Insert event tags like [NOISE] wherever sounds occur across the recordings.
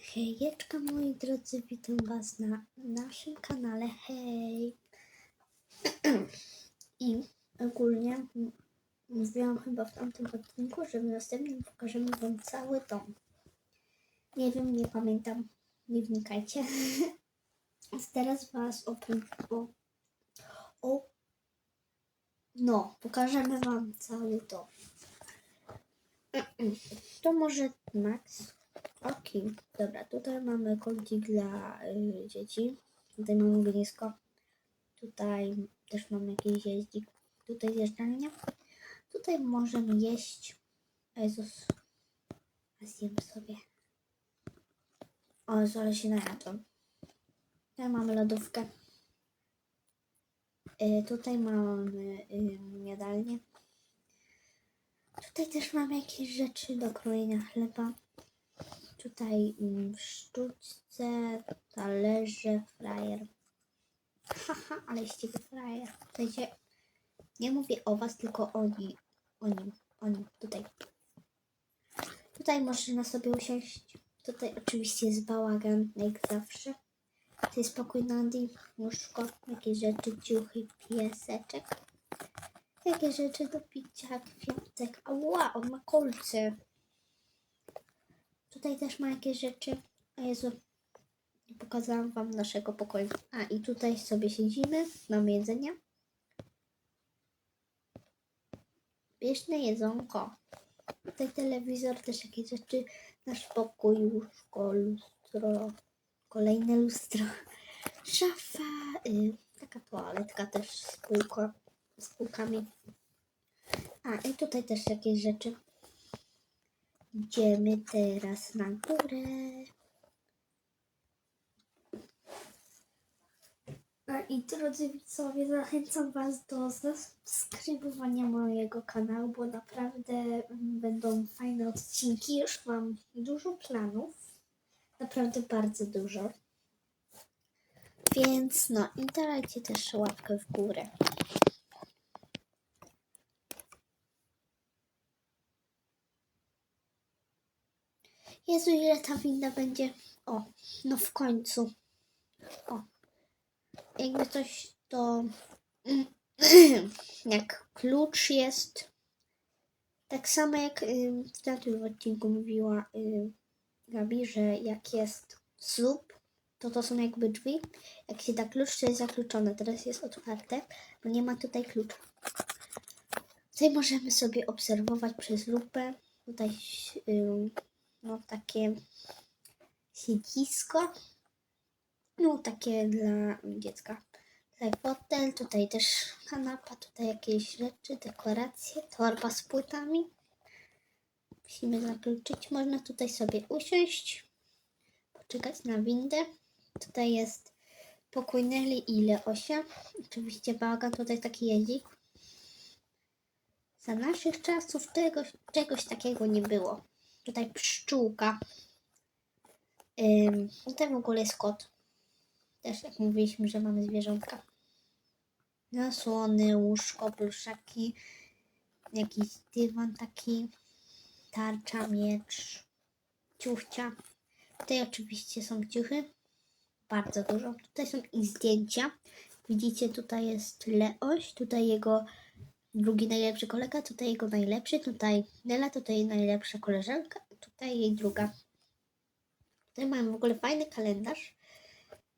Hejeczka moi drodzy, witam was na naszym kanale, hej! [CLEARS THROAT] I ogólnie mówiłam chyba w tamtym odcinku, że w następnym pokażemy wam cały dom. Nie wiem, nie pamiętam, nie wnikajcie. [LAUGHS] Teraz was opowiem o, o... No, pokażemy wam cały dom. [CLEARS THROAT] To może Max? Okej, dobra, tutaj mamy kącik dla y, dzieci. Tutaj mamy ognisko. Tutaj też mamy jakiś jeździk. Tutaj zjeżdżalnia. Tutaj możemy jeść. Jezus. A zjemy sobie. O, ale się najadłem. Tutaj mamy lodówkę. Y, tutaj mamy y, jadalnię. Tutaj też mamy jakieś rzeczy do krojenia chleba. Tutaj mm, w sztuczce, talerze, frajer. Haha, [LAUGHS] ale ścigły frajer. Słuchajcie, nie mówię o was, tylko o, ni, o nim. O nim, tutaj. Tutaj można sobie usiąść. Tutaj oczywiście jest bałagan, jak zawsze. To jest pokój Nandi, łóżko, jakieś rzeczy, ciuchy, pieseczek. Jakie rzeczy do picia, kwiatek. Ała, on ma kolce. Tutaj też ma jakieś rzeczy. A Jezu, nie pokazałam wam naszego pokoju. A i tutaj sobie siedzimy, mamy jedzenie. Pyszne jedzonko. Tutaj telewizor, też jakieś rzeczy. Nasz pokój, łóżko, lustro. Kolejne lustro. [LAUGHS] Szafa. Y, taka toaletka też z, półko, z półkami. A i tutaj też jakieś rzeczy. Idziemy teraz na górę. A I drodzy widzowie, zachęcam Was do zasubskrybowania mojego kanału, bo naprawdę będą fajne odcinki. Już mam dużo planów. Naprawdę bardzo dużo. Więc no i dajcie też łapkę w górę. Jezu, ile ta winda będzie. O, no w końcu. O. Jakby coś to. [CLEARS THROAT] Jak klucz jest. Tak samo jak y, w tamtym odcinku mówiła y, Gabi, że jak jest słup, to to są jakby drzwi. Jak się da klucz, to jest zakluczone. Teraz jest otwarte, bo nie ma tutaj klucza. Tutaj możemy sobie obserwować przez lupę. Tutaj y, no takie siedzisko, no takie dla dziecka. Tutaj fotel, tutaj też kanapa, tutaj jakieś rzeczy, dekoracje, torba z płytami. Musimy zakluczyć. Można tutaj sobie usiąść, poczekać na windę. Tutaj jest pokój Nelly i Leosia. Oczywiście bałagan, tutaj taki jeździk. Za naszych czasów czegoś, czegoś takiego nie było. Tutaj pszczółka. Ym, tutaj w ogóle jest kot. Też jak mówiliśmy, że mamy zwierzątka. Zasłony, łóżko, pluszaki. Jakiś dywan taki. Tarcza, miecz. Ciuchcia. Tutaj oczywiście są ciuchy. Bardzo dużo. Tutaj są ich zdjęcia. Widzicie, tutaj jest Leoś. Tutaj jego drugi najlepszy kolega, tutaj jego najlepszy, tutaj Nela, tutaj najlepsza koleżanka, tutaj jej druga. Tutaj mamy w ogóle fajny kalendarz,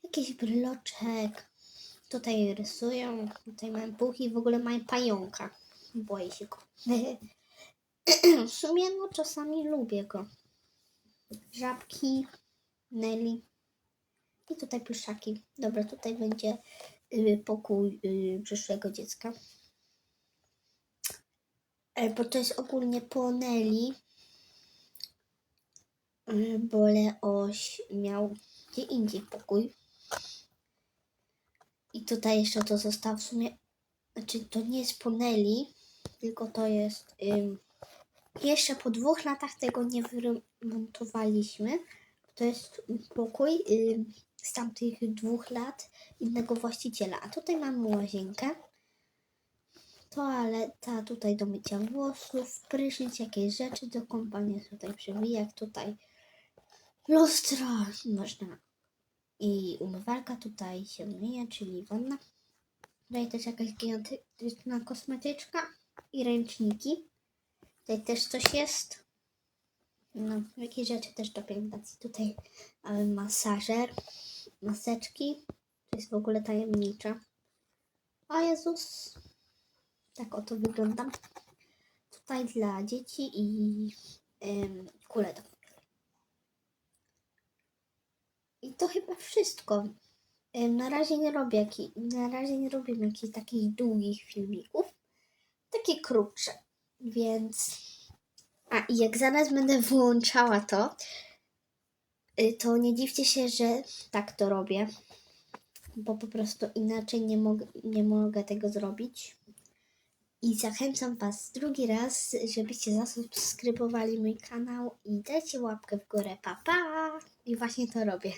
jakiś bryloczek, tutaj rysują, tutaj mają puchy, w ogóle mają pająka. Boję się go. [LAUGHS] w sumie no czasami lubię go. Żabki, Nelly i tutaj pluszaki. Dobra, tutaj będzie y, pokój y, przyszłego dziecka. E, bo to jest ogólnie po Nelly, e, bo Leoś miał gdzie indziej pokój. I tutaj jeszcze to zostało w sumie, znaczy to nie jest po Nelly, tylko to jest, ym, jeszcze po dwóch latach tego nie wyremontowaliśmy. To jest pokój ym, z tamtych dwóch lat innego właściciela. A tutaj mamy łazienkę toaleta, tutaj do mycia włosów, prysznic, jakieś rzeczy do kąpania, tutaj przewijak, tutaj Lustro można. I umywalka tutaj się myje, czyli wanna. Tutaj też jakaś gigantyczna kosmetyczka i ręczniki. Tutaj też coś jest. No, jakieś rzeczy też do pielęgnacji. Tutaj mamy masażer, maseczki. To jest w ogóle tajemnicze. O Jezus. Tak oto wygląda. Tutaj dla dzieci i ym, I to chyba wszystko. Ym, Na razie nie robię jaki, na razie nie robię jakichś takich długich filmików. Takie krótsze. Więc. A jak zaraz będę wyłączała to, y, to nie dziwcie się, że tak to robię. Bo po prostu inaczej nie mogę, nie mogę tego zrobić. I zachęcam Was drugi raz, żebyście zasubskrybowali mój kanał i dajcie łapkę w górę. Pa, pa! I właśnie to robię.